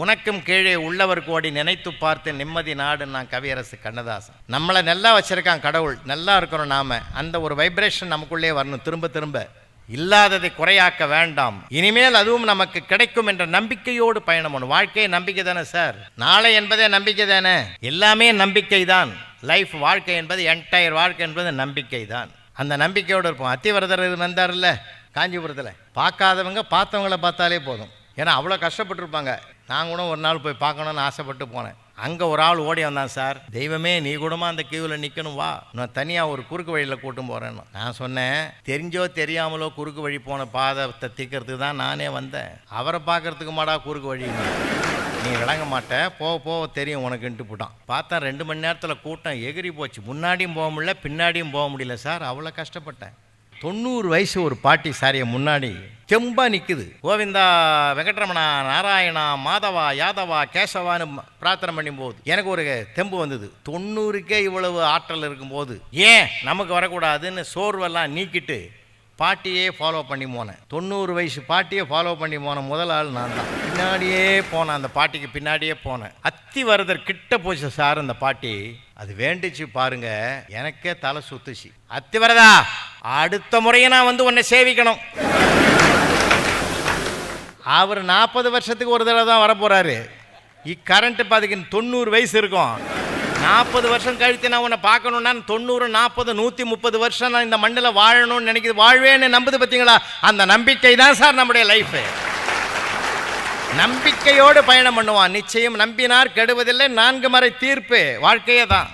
உனக்கும் கீழே உள்ளவர் கோடி நினைத்து பார்த்து நிம்மதி நாடு நான் கவியரசு கண்ணதாசன். நம்மளை நல்லா வச்சுருக்கான் கடவுள். நல்லா இருக்கிறோம் நாம. அந்த ஒரு வைப்ரேஷன் நமக்குள்ளே வரணும். திரும்ப திரும்ப. இல்லாததை குறையாக்க வேண்டாம். இனிமேல் அதுவும் நமக்கு கிடைக்கும் என்ற நம்பிக்கையோடு பயணம் பண்ணும். வாழ்க்கையே நம்பிக்கை தானே சார் நாளை என்பதே நம்பிக்கை தானே? எல்லாமே நம்பிக்கை தான். லைஃப் வாழ்க்கை என்பது என்டையர் வாழ்க்கை என்பது நம்பிக்கை தான். அந்த நம்பிக்கையோடு இருப்போம். அத்திவரதர் வந்தார்ல காஞ்சிபுரத்தில். பார்க்காதவங்க பார்த்தவங்கள பார்த்தாலே போதும். ஏன்னா அவ்வளோ கஷ்டப்பட்டிருப்பாங்க. நான் கூட ஒரு நாள் போய் பார்க்கணும்னு ஆசைப்பட்டு போனேன். அங்கே ஒரு ஆள் ஓடி வந்தான் சார். தெய்வமே நீ கூடமா அந்த கியூவில் நிற்கணும் வா. நான் தனியாக ஒரு குறுக்கு வழியில் கூட்டும் போகிறேன்னு நான் சொன்னேன் தெரிஞ்சோ தெரியாமலோ குறுக்கு வழி போன பாதத்தை தீக்கிறதுக்கு தான் நானே வந்தேன். அவரை பார்க்கறதுக்கு மாடா குறுக்கு வழி? நீ விளங்க மாட்ட. போக போக தெரியும் உனக்குன்ட்டு போட்டான். பார்த்தா ரெண்டு மணி நேரத்தில் கூட்டம் எகிரி போச்சு. முன்னாடியும் போக முடியல பின்னாடியும் போக முடியல சார். அவ்வளோ கஷ்டப்பட்டேன். தொண்ணூறு வயசு ஒரு பாட்டி சாரிய முன்னாடி தெம்பா நிற்குது கோவிந்தா வெங்கட்ரமணா நாராயணா மாதவா யாதவா கேசவான்னு பிரார்த்தனை பண்ணும்போது எனக்கு ஒரு தெம்பு வந்தது. தொண்ணூறுக்கே இவ்வளவு ஆற்றல் இருக்கும்போது ஏன் நமக்கு வரக்கூடாதுன்னு சோர்வெல்லாம் நீக்கிட்டு பாட்டியே ஃபாலோ பண்ணி போனேன். தொண்ணூறு வயசு பாட்டியே ஃபாலோ பண்ணி போன முதல் ஆள் நான் தான். பின்னாடியே போனேன் அந்த பாட்டிக்கு பின்னாடியே போனேன். அத்தி வரதர் கிட்ட போச்சு சார் அந்த பாட்டி அது வேண்டுச்சு பாருங்க எனக்கே தலை சுத்துச்சு. அத்தி வரதா அடுத்த முறையை நான் வந்து உன்னை சேவிக்கணும். அவர் நாற்பது வருஷத்துக்கு ஒரு தடவை தான் வரப்போகிறாரு இக்கரண்ட் பாதிக்கு தொண்ணூறு வயசு இருக்கும். நாற்பது வருஷம் கழித்து நான் உன்னை பார்க்கணுன்னா தொண்ணூறு நாற்பது நூற்றி முப்பது வருஷம் நான் இந்த மண்ணில் வாழணும்னு நினைக்கிது. வாழ்வேன்னு நம்புது பார்த்தீங்களா? அந்த நம்பிக்கை தான் சார் நம்முடைய லைஃபு நம்பிக்கையோடு பயணம் பண்ணுவான். நிச்சயம் நம்பினார் கெடுவதில்லை நான்கு மறை தீர்ப்பு வாழ்க்கையே தான்.